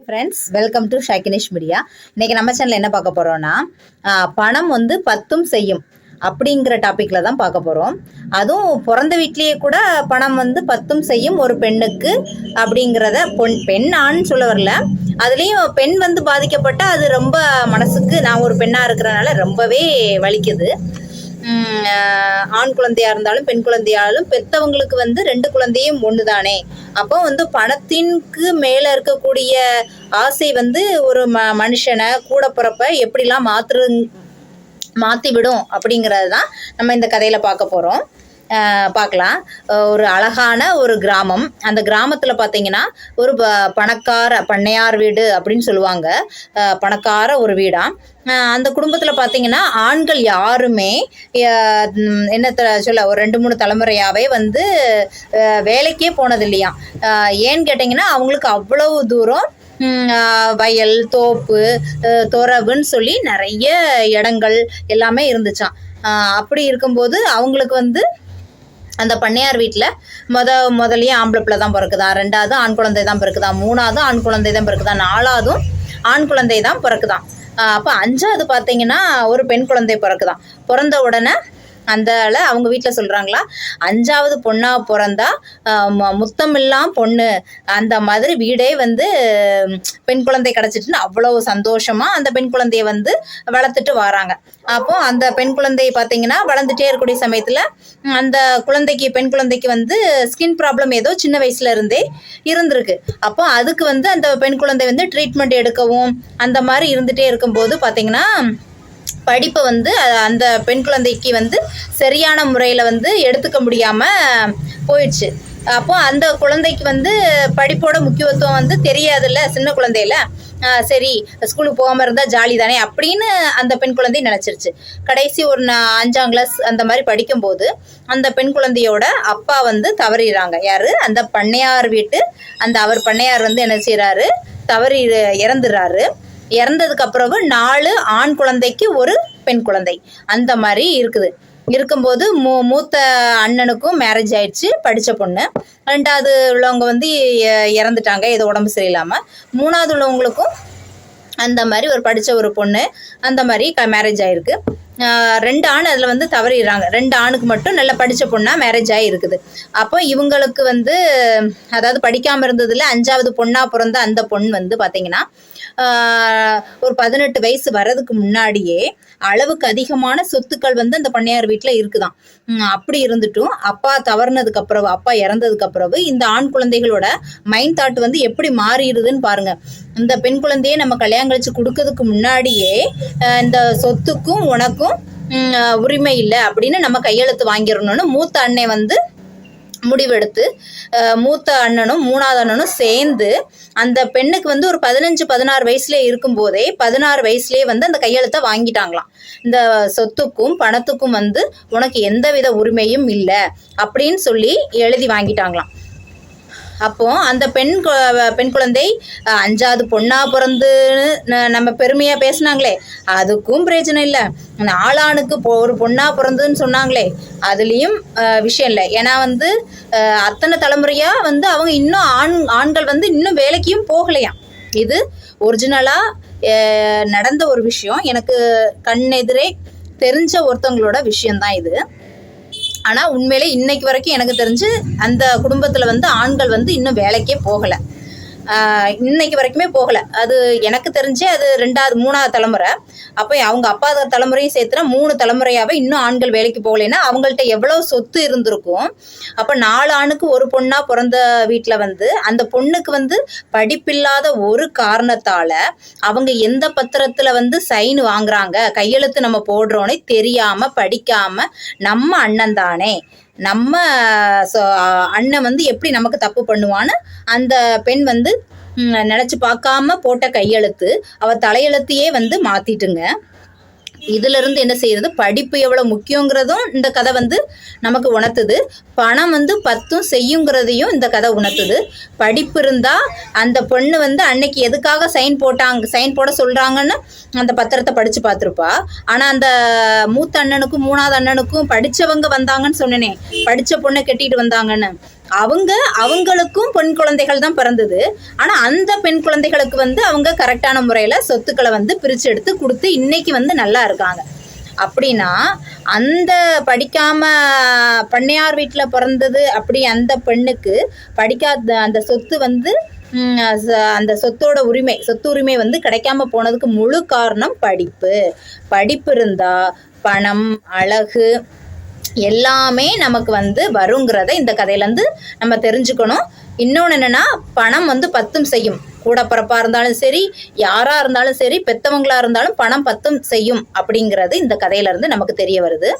Friends welcome to ஷைக்கினிஷ் media இன்னைக்கு நம்ம சேனல் என்ன பார்க்க போறோம்னா பணம் வந்து பத்தும் செய்யும் அப்படிங்கிற டாப்பிக்கில் தான் பார்க்க போகிறோம் அதுவும் பிறந்த வீட்லேயே கூட பணம் வந்து பத்தும் செய்யும் ஒரு பெண்ணுக்கு அப்படிங்கிறத பொன் பெண் ஆண் சொல்ல வரல. அதுலேயும் பெண் வந்து பாதிக்கப்பட்டால் அது ரொம்ப மனசுக்கு நான் ஒரு பெண்ணாக இருக்கிறனால ரொம்பவே வலிக்குது. ஆண் குழந்தையா இருந்தாலும் பெண் குழந்தையாலும் பெத்தவங்களுக்கு வந்து ரெண்டு குழந்தையும் ஒன்று தானே அப்போ வந்து பணத்திற்கு மேலே இருக்கக்கூடிய ஆசை வந்து ஒரு ம மனுஷனை கூட பிறப்ப எப்படிலாம் மாற்று மாற்றிவிடும் அப்படிங்கிறது தான் நம்ம இந்த கதையில் பார்க்க போகிறோம் பார்க்கலாம். ஒரு அழகான ஒரு கிராமம். அந்த கிராமத்தில் பார்த்தீங்கன்னா ஒரு ப- பணக்கார பண்ணையார் வீடு அப்படின்னு சொல்லுவாங்க. பணக்கார ஒரு வீடாம் அந்த குடும்பத்தில் பார்த்தீங்கன்னா ஆண்கள் யாருமே என்ன த- சொல்ல ஒரு ரெண்டு மூணு தலைமுறையாகவே வந்து வேலைக்கே போனது இல்லையா ஏன்னு கேட்டிங்கன்னா அவங்களுக்கு அவ்வளவு தூரம் வயல் தோப்பு துறவுன்னு சொல்லி நிறைய இடங்கள் எல்லாமே இருந்துச்சாம். அப்படி இருக்கும்போது அவங்களுக்கு வந்து அந்த பண்ணையார் வீட்டில் முத முதலையே ஆம்பளை பிள்ளை தான் பிறக்குதா? ரெண்டாவது ஆண் குழந்தை தான் பிறக்குதா? மூணாவது ஆண் குழந்தை தான் பிறக்குதா? நாலாவதும் ஆண் குழந்தை தான் பிறக்குதான் அப்போ அஞ்சாவது பார்த்தீங்கன்னா ஒரு பெண் குழந்தை பிறக்குதான் பிறந்த உடனே அந்தால அவங்க வீட்டில் சொல்கிறாங்களா அஞ்சாவது பொண்ணாக பிறந்தா முத்தமில்லாம் பொண்ணு. அந்த மாதிரி வீடே வந்து பெண் குழந்தை கிடச்சிட்டுன்னு அவ்வளோ சந்தோஷமாக அந்த பெண் குழந்தைய வந்து வளர்த்துட்டு வராங்க. அப்போ அந்த பெண் குழந்தையை பார்த்தீங்கன்னா வளர்ந்துட்டே இருக்கக்கூடிய சமயத்தில் அந்த குழந்தைக்கு பெண் குழந்தைக்கு வந்து ஸ்கின் ப்ராப்ளம் ஏதோ சின்ன வயசுல இருந்தே இருந்திருக்கு. அப்போ அதுக்கு வந்து அந்த பெண் குழந்தை வந்து ட்ரீட்மெண்ட் எடுக்கவும் அந்த மாதிரி இருந்துகிட்டே இருக்கும்போது பார்த்தீங்கன்னா படிப்பை வந்து அந்த பெண் குழந்தைக்கு வந்து சரியான முறையில் வந்து எடுத்துக்க முடியாமல் போயிடுச்சு. அப்போ அந்த குழந்தைக்கு வந்து படிப்போட முக்கியத்துவம் வந்து தெரியாதுல்ல சின்ன குழந்தையில. சரி ஸ்கூலுக்கு போகாமல் இருந்தால் ஜாலி தானே அப்படின்னு அந்த பெண் குழந்தை நினச்சிருச்சு. கடைசி ஒரு நா- அஞ்சாம் கிளாஸ் அந்த மாதிரி படிக்கும்போது அந்த பெண் குழந்தையோட அப்பா வந்து தவறிடுறாங்க. யார்? அந்த பண்ணையார் வீட்டு அந்த அவர் பண்ணையார் வந்து என்ன செய்கிறாரு தவறி இறந்துடுறாரு. இறந்ததுக்கு அப்புறம் நாலு ஆண் குழந்தைக்கு ஒரு பெண் குழந்தை. அந்த மாதிரி இருக்குது. இருக்கும்போது மூ மூத்த அண்ணனுக்கும் மேரேஜ் ஆயிடுச்சு படித்த பொண்ணு. ரெண்டாவது உள்ளவங்க வந்து இறந்துட்டாங்க ஏதோ உடம்பு சரியில்லாமல் மூணாவது உள்ளவங்களுக்கும் அந்த மாதிரி ஒரு படித்த ஒரு பொண்ணு அந்த மாதிரி க மேரேஜ் ஆயிருக்கு. ரெண்டு ஆண் அதில் வந்து தவறிடுறாங்க. ரெண்டு ஆணுக்கு மட்டும் நல்லா படித்த பொண்ணாக மேரேஜ் ஆகிருக்குது அப்போ இவங்களுக்கு வந்து அதாவது படிக்காமல் இருந்ததில் அஞ்சாவது பொண்ணாக பிறந்த அந்த பொண்ணு வந்து பார்த்தீங்கன்னா ஒரு பதினெட்டு வயசு வர்றதுக்கு முன்னாடியே அளவுக்கு அதிகமான சொத்துக்கள் வந்து அந்த பண்ணையார் வீட்டில் இருக்குதான் அப்படி இருந்துட்டும் அப்பா தவறுனதுக்கு அப்புறம் அப்பா இறந்ததுக்கு அப்புறம் இந்த ஆண் குழந்தைகளோட மைண்ட் தாட் வந்து எப்படி மாறிடுதுன்னு பாருங்க. இந்த பெண் குழந்தையை நம்ம கல்யாணம் கழிச்சு கொடுக்கறதுக்கு முன்னாடியே இந்த சொத்துக்கும் உனக்கும் உரிமை இல்லை அப்படின்னு நம்ம கையெழுத்து வாங்கிடணும்னு மூத்த அண்ணன் வந்து முடிவெடுத்து மூத்த அண்ணனும் மூணாவது அண்ணனும் சேர்ந்து அந்த பெண்ணுக்கு வந்து ஒரு பதினஞ்சு பதினாறு வயசுலேயே இருக்கும்போதே பதினாறு வயசுலேயே வந்து அந்த கையெழுத்தை வாங்கிட்டாங்களாம். இந்த சொத்துக்கும் பணத்துக்கும் வந்து உனக்கு எந்தவித உரிமையும் இல்லை அப்படின்னு சொல்லி எழுதி வாங்கிட்டாங்களாம். அப்போ அந்த பெண் கு- பெண் குழந்தை அஞ்சாவது பொண்ணா பிறந்துன்னு நம்ம பெருமையா பேசுனாங்களே அதுக்கும் பிரயோஜனம் இல்லை. நாளானுக்கு பொ- ஒரு பொண்ணா பிறந்துன்னு சொன்னாங்களே அதுலேயும் விஷயம் இல்லை. ஏன்னா வந்து அத்தனை தலைமுறையா வந்து அவங்க இன்னும் ஆண் ஆண்கள் வந்து இன்னும் வேலைக்கும் போகலையாம். இது ஒரிஜினலா நடந்த ஒரு விஷயம். எனக்கு கண்ணெதிரே தெரிஞ்ச ஒருத்தவங்களோட விஷயம்தான் இது. ஆனால் உண்மையிலே இன்னைக்கு வரைக்கும் எனக்கு தெரிஞ்சு அந்த குடும்பத்தில் வந்து ஆண்கள் வந்து இன்னும் வேலைக்கே போகலை. இன்னைக்கு வரைக்குமே போகலை. அது எனக்கு தெரிஞ்சு அது ரெண்டாவது மூணாவது தலைமுறை. அப்போ அவங்க அப்பா தலைமுறையும் சேர்த்துனா மூணு தலைமுறையாகவே இன்னும் ஆண்கள் வேலைக்கு போகலைன்னா அவங்கள்ட்ட எவ்வளோ சொத்து இருந்திருக்கும்? அப்போ நாலு ஆணுக்கு ஒரு பொண்ணாக பிறந்த வீட்டில் வந்து அந்த பொண்ணுக்கு வந்து படிப்பில்லாத ஒரு காரணத்தால் அவங்க எந்த பத்திரத்தில் வந்து சைன் வாங்குறாங்க? கையெழுத்து நம்ம போடுறோன்னே தெரியாமல் படிக்காமல் நம்ம அண்ணன் தானே. நம்ம அண்ணன் வந்து எப்படி நமக்கு தப்பு பண்ணுவான்னு அந்த பெண் வந்து நினச்சி நினைச்சு பார்க்காம போட்ட கையெழுத்து அவ தலையெழுத்தையே வந்து மாத்திட்டுங்க. இதுல இருந்து என்ன செய்யறது? படிப்பு எவ்வளவு முக்கியங்கிறதும் இந்த கதை வந்து நமக்கு உணர்த்துது. பணம் வந்து பத்தும் செய்யுங்கிறதையும் இந்த கதை உணர்த்துது. படிப்பு இருந்தா அந்த பொண்ணு வந்து அன்னைக்கு எதுக்காக சைன் போட்டாங்க சைன் போட சொல்றாங்கன்னு அந்த பத்திரத்தை படிச்சு பார்த்துருப்பா. ஆனா அந்த மூத்த அண்ணனுக்கும் மூணாவது அண்ணனுக்கும் படிச்சவங்க வந்தாங்கன்னு சொன்னனே. படிச்ச பொண்ணை கட்டிட்டு வந்தாங்கன்னு. அவங்க அவங்களுக்கும் பெண் குழந்தைகள் தான் பிறந்தது. ஆனால் அந்த பெண் குழந்தைகளுக்கு வந்து அவங்க கரெக்டான முறையில் சொத்துக்களை வந்து பிரிச்சு எடுத்து கொடுத்து இன்னைக்கு வந்து நல்லா இருக்காங்க. அப்படின்னா அந்த படிக்காம பண்ணையார் வீட்டில் பிறந்தது அப்படி அந்த பெண்ணுக்கு படிக்காத அந்த சொத்து வந்து அந்த சொத்தோட உரிமை சொத்து உரிமை வந்து கிடைக்காம போனதுக்கு முழு காரணம் படிப்பு. படிப்பு இருந்தா பணம் அழகு எல்லாமே நமக்கு வந்து வருங்கிறத இந்த கதையிலேருந்து நம்ம தெரிஞ்சுக்கணும். இன்னொன்று என்னென்னா பணம் வந்து பத்தும் செய்யும். கூட பிறப்பாக இருந்தாலும் சரி யாராக இருந்தாலும் சரி பெத்தவங்களாக இருந்தாலும் பணம் பத்தும் செய்யும் அப்படிங்கிறது இந்த கதையிலேருந்து நமக்கு தெரிய வருது.